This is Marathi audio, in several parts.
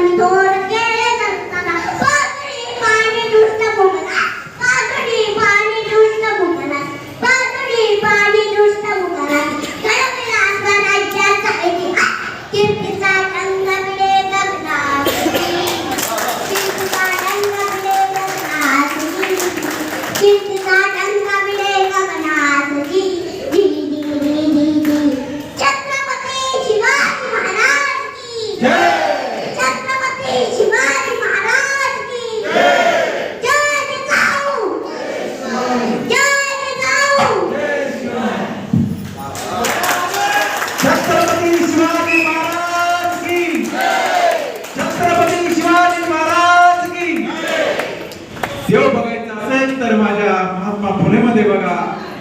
E doa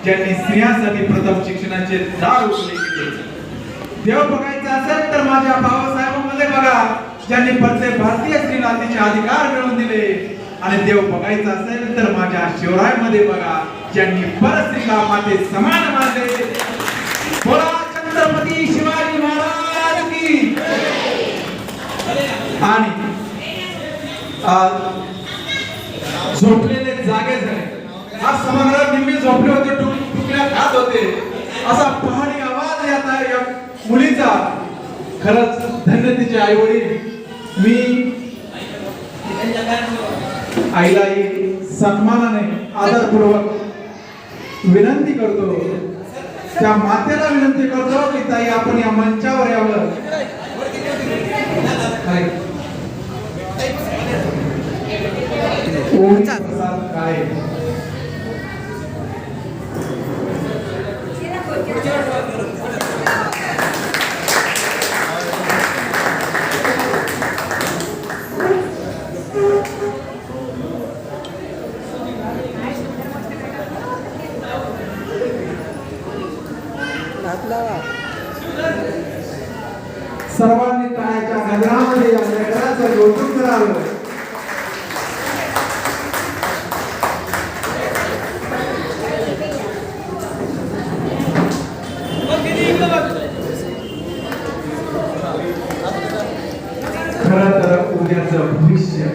ज्यांनी स्त्रियांसाठी प्रथम शिक्षणाचे दार उघडले केले देव बघायचा असेल तर माझ्या भावासाहेबांमध्ये बघा ज्यांनी प्रत्येक भारतीय स्त्रीला तिचे अधिकार मिळवून दिले. आणि देव बघायचा असेल तर माझ्या शिवरायमध्ये बघा ज्यांनी परस्त्रीला माते समान मानले. बोला छत्रपती शिवाजी महाराज की आणि झोपलेले जागे झाले आज सभागृहात निम्मे झोपले होते टुक- टुकड्या खात होते. असा पहाडी आवाज येत आहे या मुलीचा. खरंच धन्य तिचे आई वडील मी आईलाही सन्मानाने आदरपूर्वक विनंती करतो. त्या मातेला विनंती करतो की ताई आपण या मंचावर यावं. काय? ओम प्रसाद काळे सर्वांनी टाळ्याच्या गजरामध्ये या लेकराचं कौतुक करावं खरं तर उद्याचं भविष्य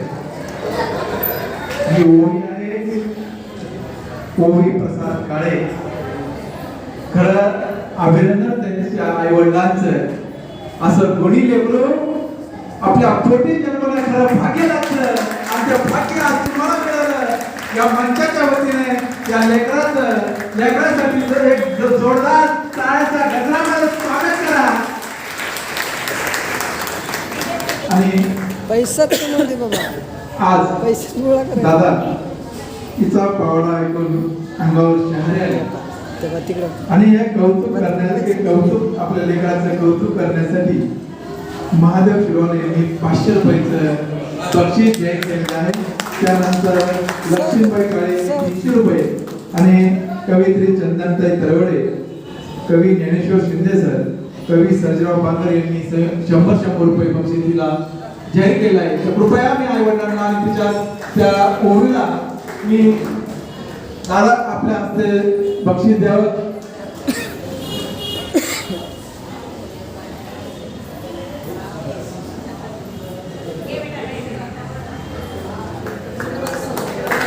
ही ओळी आहे ओवी प्रसाद काळे खरं अभिनंदन त्यांच्या आई वडिलांचं असं कोणी लेकरू आपल्या पोटी जन्माला खरं भाग्य लागलं आणि त्या भाग्य आज तुम्हाला मिळालं या मंचाच्या वतीने या लेकराचं लेकरासाठी एक जोरदार टाळ्याचा गजरामध्ये स्वागत करा. आणि पैसा बाबा. आज पैसे गोळा करा. दादा तिचा पावडा ऐकून अंगावर शहारे आले. तेव्हा तिकडं. आणि हे कौतुक करण्यासाठी कौतुक आपल्या लेकराचं कौतुक करण्यासाठी महादेव शिरोने यांनी पाचशे रुपयाचं बक्षीस जाहीर केलेलं आहे. त्यानंतर लक्ष्मीबाई काळे तीनशे रुपये आणि कवयित्री चंदनताई तरवडे कवी ज्ञानेश्वर शिंदे सर कवी सर्जराव बांगर यांनी शंभर शंभर रुपये बक्षीस तिला जाहीर केलं आहे. तर कृपया मी आई वडिलांना आणि तिच्या त्या ओवीला मी आपल्या हस्ते बक्षीस द्यावं.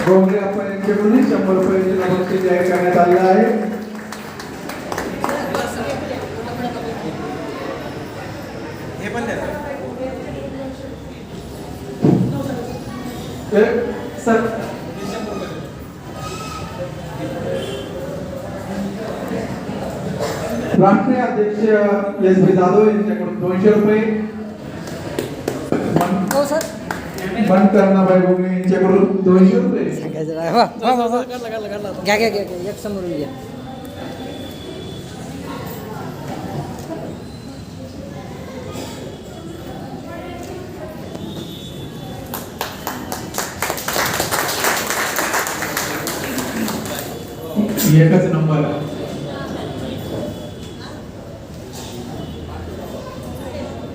डोंगरे आपण यांच्याकडून शंभर रुपये बक्षीस जाहीर करण्यात आलेलं आहे. सर. राष्ट्रीय अध्यक्ष एस बी जाधव यांच्याकडून दोनशे रुपये. हो मनकर्णाबाई भोगले यांच्याकडून दोनशे रुपये. घ्या घ्या घ्या घ्या. एक समोरून घ्या एकच नंबर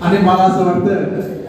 आणि मला असं वाटतं